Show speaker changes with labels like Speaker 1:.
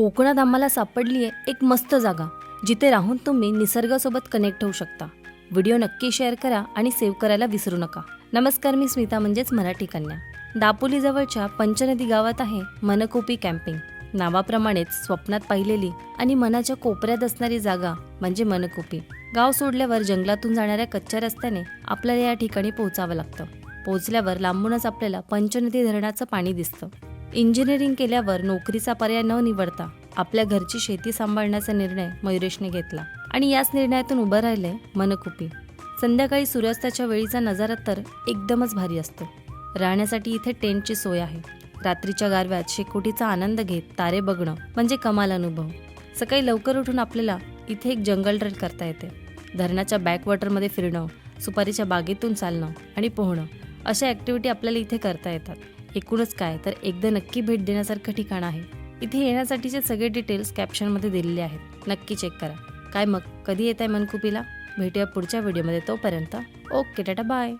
Speaker 1: कोकणात आम्हाला सापडली आहे एक मस्त जागा जिथे राहून तुम्ही निसर्गासोबत कनेक्ट होऊ शकता. व्हिडिओ नक्की शेअर करा आणि सेव्ह करायला विसरू नका. नमस्कार मी स्मिता म्हणजेच मराठी कन्या. दापोलीजवळच्या पंचनदी गावात आहे मनकोपी कॅम्पिंग नावाप्रमाणेच स्वप्नात पाहिलेली आणि मनाच्या कोपऱ्यात असणारी जागा म्हणजे मनकोपी. गाव सोडल्यावर जंगलातून जाणाऱ्या कच्च्या रस्त्याने आपल्याला या ठिकाणी पोहोचावं लागतं. पोहोचल्यावर लांबूनच आपल्याला पंचनदी धरणाचं पाणी दिसतं. इंजिनिअरिंग केल्यावर नोकरीचा पर्याय न निवडता आपल्या घरची शेती सांभाळण्याचा निर्णय मयुरेशने घेतला. आणि याच निर्णयातून उभं राहिलंय मनकुपी. संध्याकाळी सूर्यास्ताच्या वेळीचा नजारा तर एकदमच भारी असतो. राहण्यासाठी इथे टेंटची सोय आहे. रात्रीच्या गारव्यात शेकोटीचा आनंद घेत तारे बघणं म्हणजे कमाल अनुभव. सकाळी लवकर उठून आपल्याला इथे एक जंगल ट्रेल करता येते. धरणाच्या बॅकवॉटरमध्ये फिरणं सुपारीच्या बागेतून चालणं आणि पोहणं अशा ॲक्टिव्हिटी आपल्याला इथे करता येतात. एकूणच काय? तर एकदा नक्की भेट देण्यासारखं ठिकाण आहे. इथे येण्यासाठीचे सगळे डिटेल्स कॅप्शनमध्ये दिलेले आहेत. नक्की चेक करा. काय मग? कधी येत आहे मनकुपीला? भेटूया पुढच्या व्हिडिओमध्ये तोपर्यंत. Okay tata bye